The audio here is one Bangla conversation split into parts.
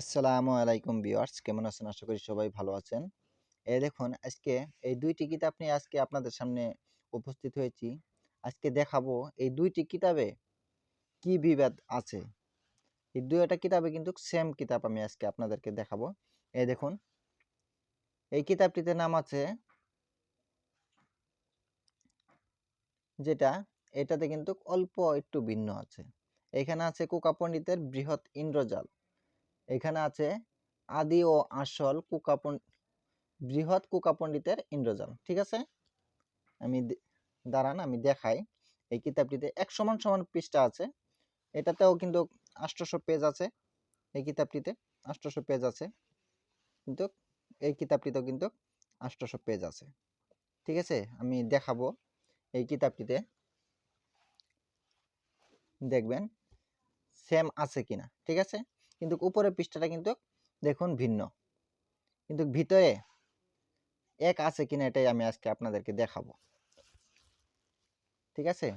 আসসালামু আলাইকুম ভিউয়ার্স, কেমন আছেন? আশা করি সবাই ভালো আছেন। এই দেখুন, আজকে এই দুইটি কিতাব নিয়ে আজকে আপনাদের সামনে উপস্থিত হয়েছি। আজকে দেখাবো এই দুইটি কিতাবে কি বিভেদ আছে। এই দুইটা কিতাবে কিন্তু সেম কিতাব আমি আজকে আপনাদেরকে দেখাবো। এই দেখুন, এই কিতাবটিতে নাম আছে যেটা, এটাতে কিন্তু অল্প একটু ভিন্ন আছে। এখানে আছে কোকা পণ্ডিতের বৃহৎ ইন্দ্রজাল। এখানে আছে আদি ও আসল কুকা বৃহৎ কুকা পণ্ডিতের ইন্দ্রজাল, ঠিক আছে? আমি দাঁড়ান, আমি দেখাই। এই কিতাবটিতে এক সমান সমান পৃষ্ঠা আছে। এটাতেও কিন্তু আষ্টশো পেজ আছে। এই কিতাবটিতে আষ্টশো পেজ আছে। কিন্তু এই কিতাবটিতেও কিন্তু আষ্টশো পেজ আছে। ঠিক আছে? আমি দেখাবো এই কিতাবটিতে। দেখবেন সেম আছে কিনা, ঠিক আছে? কিন্তু উপরের পৃষ্ঠাটা কিন্তু দেখুন ভিন্ন। কিন্তু ভিতরে এক আছে কিনা এটাই আমি আজকে আপনাদেরকে দেখাবো। ঠিক আছে?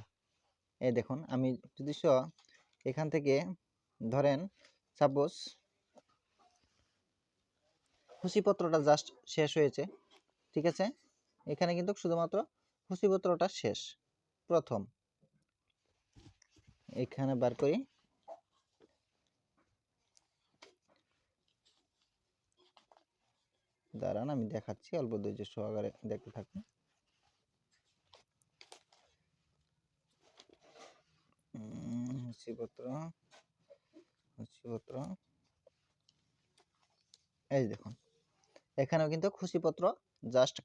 এই দেখুন, আমি যদি স- এখান থেকে ধরেন সাপোজ খুশিপত্রটা জাস্ট শেষ হয়েছে, ঠিক আছে? এখানে কিন্তু শুধুমাত্র খুশিপত্রটা শেষ, প্রথম। এখানে বার করি। দাঁড়ান আমি দেখাচ্ছি অল্প ধৈর্য সহকারে দেখতে থাকুন। উম, নথিপত্র নথিপত্র এই দেখুন এখানেও কিন্তু খুশিপত্র জাস্ট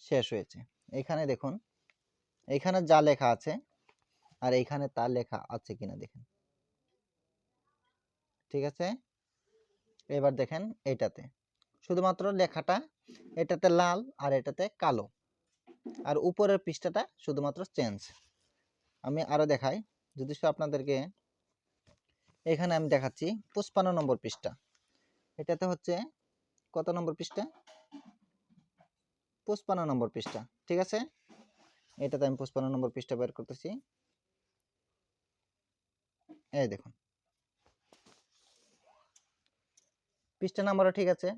শেষ হয়েছে। এখানে দেখুন এখানে যা লেখা আছে আর এইখানে তা লেখা আছে কিনা দেখেন। ঠিক আছে? এবার দেখেন এটাতে। শুধুমাত্র লেখাটা এটাতে লাল আর এটাতে কালো। আর উপরের পৃষ্ঠাটা শুধুমাত্র চেঞ্জ আমি আরও দেখাই, যদি আপনাদেরকে এখানে আমি দেখাচ্ছি পুষ্পান্ন নম্বর পৃষ্ঠা। এটাতে হচ্ছে কত নম্বর পৃষ্ঠা? পুষ্পান্ন নম্বর পৃষ্ঠা, ঠিক আছে? এটাতে আমি পুষ্পান্ন নম্বর পৃষ্ঠা বের করতেছি। এই দেখুন। পৃষ্ঠা নাম্বারও ঠিক আছে।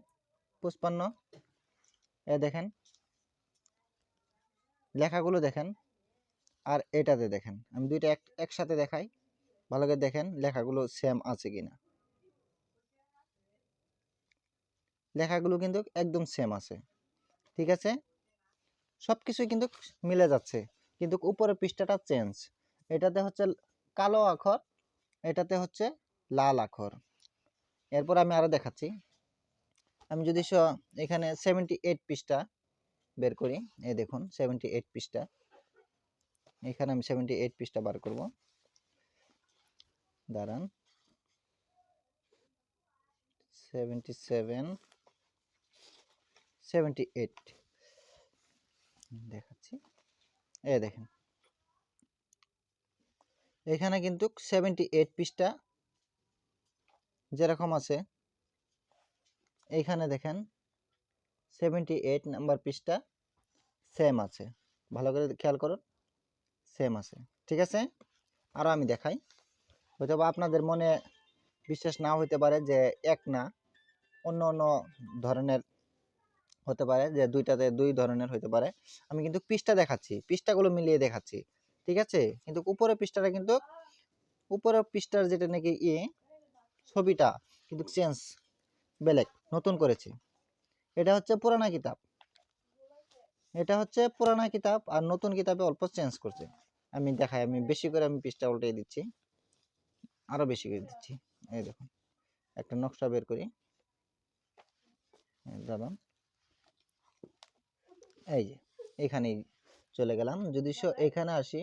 পুষ্পান্ন। এ দেখেন। লেখাগুলো দেখেন আর এটাতে দেখেন। আমি দুইটা এক, একসাথে দেখাই। ভালো করে দেখেন লেখাগুলো সেম আছে কিনা। লেখাগুলো কিন্তু একদম সেম আছে। ঠিক আছে? সব কিছুই কিন্তু মিলে যাচ্ছে। কিন্তু উপরের পৃষ্ঠাটা চেঞ্জ এটাতে হচ্ছে কালো আখর, এটাতে হচ্ছে লাল আখর। এরপর আমি আরও দেখাচ্ছি। আমি যদি এখানে সেভেন্টি এইট পৃষ্ঠা বের করি, এই দেখুন সেভেন্টি এইট পৃষ্ঠা। এখানে আমি সেভেন্টি এইট পৃষ্ঠা বার করব। দাঁড়ান। সেভেন্টি সেভেন সেভেন্টি এইট দেখাচ্ছি। এ দেখেন। এখানে কিন্তু সেভেন্টি এইট পৃষ্ঠা যেরকম আছে এইখানে দেখেন সেভেন্টি এইট নাম্বার পৃষ্ঠা সেম আছে। ভালো করে খেয়াল করুন সেম আছে। ঠিক আছে? আরও আমি দেখাই। হয়তো বা আপনাদের মনে বিশ্বাস না হইতে পারে যে এক না, অন্য অন্য ধরনের হতে পারে যে দুইটাতে দুই ধরনের হতে পারে। আমি কিন্তু পৃষ্ঠা দেখাচ্ছি, পৃষ্ঠাগুলো মিলিয়ে দেখাচ্ছি। ঠিক আছে? কিন্তু উপরের পৃষ্ঠাটা কিন্তু, উপরের পৃষ্ঠার যেটা নাকি ই, ছবিটা কিন্তু চেঞ্জ বেলেগ। নতুন করেছে। এটা হচ্ছে পুরানা কিতাব। এটা হচ্ছে পুরানা কিতাব আর নতুন কিতাবে অল্প চেঞ্জ করছে। আমি দেখাই, আমি বেশি করে আমি পৃষ্ঠা উল্টে দিচ্ছি। আরও বেশি করে দিচ্ছি। এই দেখুন, একটা নকশা বের করি। দাঁড়ান এই যে, এখানেই চলে গেলাম। যদি এখানে আসি,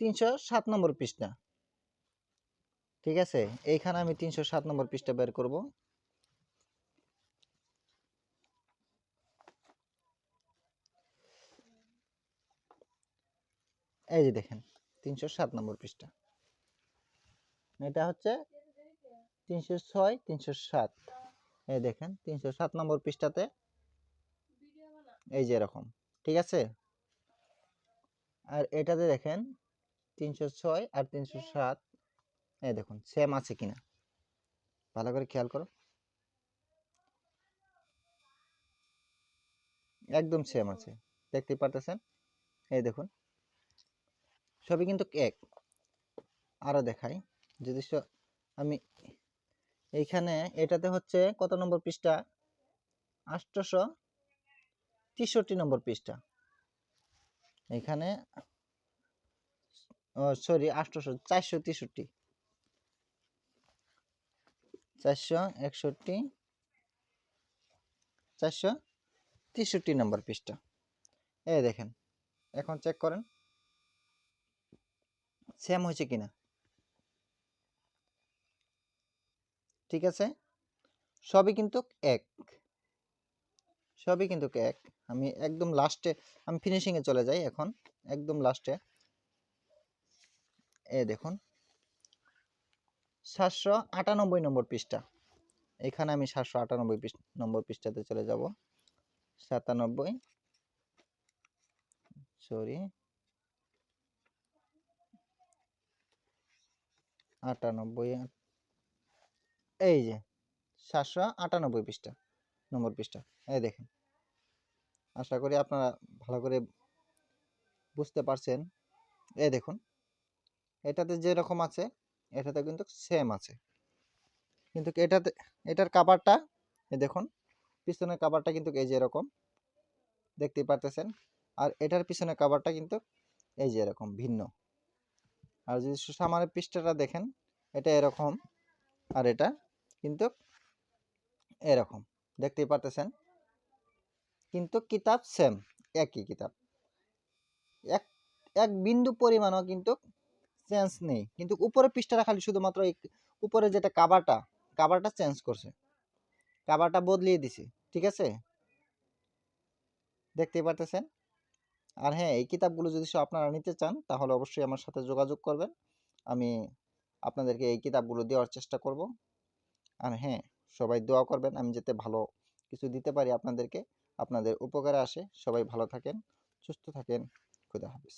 তিনশো সাত নম্বর পৃষ্ঠা। ঠিক আছে? এইখানে আমি তিনশো সাত নম্বর পৃষ্ঠা বের করব। এই যে দেখেন, তিনশো সাত নম্বর পৃষ্ঠা। এটা হচ্ছে তিনশো ছয়, তিনশো সাত। এই দেখেন, তিনশো সাত নম্বর পৃষ্ঠাতে এই যে এরকম, ঠিক আছে? আর এটাতে দেখেন, তিনশো ছয় আর তিনশো সাত, এই দেখুন সেম আছে কিনা? ভালো করে খেয়াল করো। একদম সেম আছে, দেখতে পারতেছেন? এই দেখুন সবই কিন্তু এক। আরও দেখাই। যদি আমি এইখানে এটাতে হচ্ছে কত নম্বর পৃষ্ঠা? আটশোশো তেষট্টি নম্বর পৃষ্ঠা। এখানে সরি, আটশোশো, চারশো তেষট্টি। চারশো একষট্টি, চারশো তেষট্টি নম্বর পৃষ্ঠা। এই দেখেন, এখন চেক করেন। সেম হয়েছে কিনা? ঠিক আছে? সবই কিন্তু এক। সবই কিন্তু এক। আমি একদম লাস্টে আমি ফিনিশিং এ চলে যাই এখন। একদম লাস্টে এ। দেখুন। সাতশো আটানব্বই নম্বর পৃষ্ঠা। এখানে আমি সাতশো আটানব্বই নম্বর পৃষ্ঠাতে চলে যাব। সাতানব্বই। সরি আটানব্বই এই যে, সাতশো আটানব্বই পৃষ্ঠা, নম্বর পৃষ্ঠা, এই দেখেন। আশা করি আপনারা ভালো করে বুঝতে পারছেন। এই দেখুন, এটাতে যেরকম আছে, এটাতে কিন্তু সেম আছে। কিন্তু এটাতে, এটার কাভারটা এই দেখুন, পিছনের কাভারটা কিন্তু এই যে এরকম, দেখতেই পারতেছেন। আর এটার পিছনের কাভারটা কিন্তু এই যে এরকম, ভিন্ন। আর যদি সামানের পৃষ্ঠাটা দেখেন, এটা এরকম আর এটা কিন্তু এরকম। দেখতেই পারতেছেন? কিন্তু কিতাব সেম একই কিতাব। এক এক বিন্দু পরিমাণও কিন্তু চেঞ্জ নেই। কিন্তু উপরে পৃষ্ঠাটা খালি শুধুমাত্র এই উপরে যেটা কাভারটা কাবারটা চেঞ্জ করছে। কাবারটা বদলিয়ে দিছে, ঠিক আছে? দেখতেই পারতেছেন? আর হ্যাঁ এই কিতাবগুলো যদি আপনারা নিতে চান, তাহলে অবশ্যই আমার সাথে যোগাযোগ করবেন। আমি আপনাদেরকে এই কিতাবগুলো দেওয়ার চেষ্টা করব। আর হ্যাঁ সবাই দোয়া করবেন, আমি যাতে ভালো কিছু দিতে পারি আপনাদেরকে। আপনাদের উপকারে আসে। সবাই ভালো থাকেন, সুস্থ থাকেন। খুদা হাফিজ।